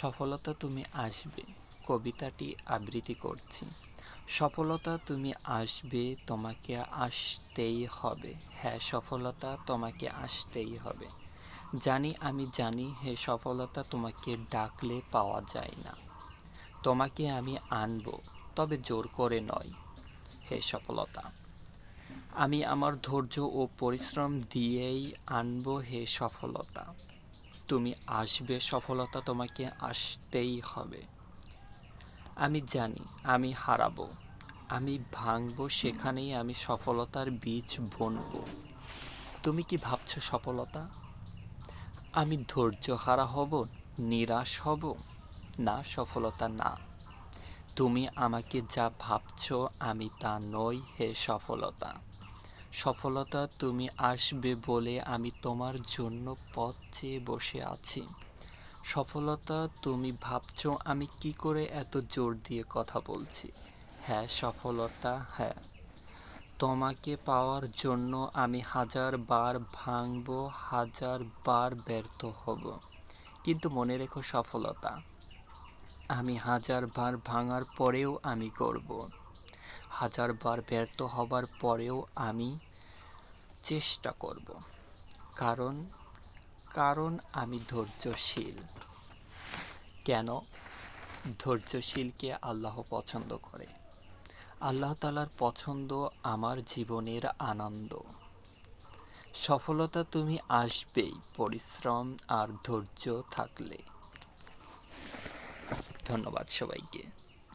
সফলতা তুমি আসবে, কবিতাটি আবৃত্তি করছি। সফলতা তুমি আসবে, তোমাকে আসতেই হবে। হ্যাঁ সফলতা তোমাকে আসতেই হবে। জানি আমি জানি, হে সফলতা তোমাকে ডাকলে পাওয়া যায় না। তোমাকে আমি আনব, তবে জোর করে নয়, হে সফলতা। আমি আমার ধৈর্য ও পরিশ্রম দিয়েই আনব, হে সফলতা। তুমি আসবে, সফলতা তোমাকে আসতেই হবে। আমি জানি আমি হারাবো, আমি ভাঙবো, সেখানেই আমি সফলতার বীজ বুনবো। তুমি কি ভাবছ সফলতা? আমি ধৈর্য হারা হব, নিরাশ হব? না, সফলতা না। তুমি আমাকে যা ভাবছ আমি তা নই হে সফলতা। সফলতা তুমি আসবে বলে আমি তোমার জন্য পথ চেয়ে বসে আছি। সফলতা তুমি ভাবছ আমি কি করে এত জোর দিয়ে কথা বলছি? হ্যাঁ সফলতা হ্যাঁ। তোমাকে পাওয়ার জন্য আমি হাজার বার ভাঙব, হাজার বার ব্যর্থ হব। কিন্তু মনে রেখো সফলতা, আমি হাজার বার ভাঙার পরেও আমি করব। হাজার বার ব্যর্থ হবার পরেও আমি চেষ্টা করব। কারণ কারণ আমি ধৈর্যশীল। কেন? ধৈর্যশীলকে আল্লাহ পছন্দ করে। আল্লাহ তালার পছন্দ আমার জীবনের আনন্দ। সফলতা তুমি আসবেই, পরিশ্রম আর ধৈর্য থাকলে। ধন্যবাদ সবাইকে।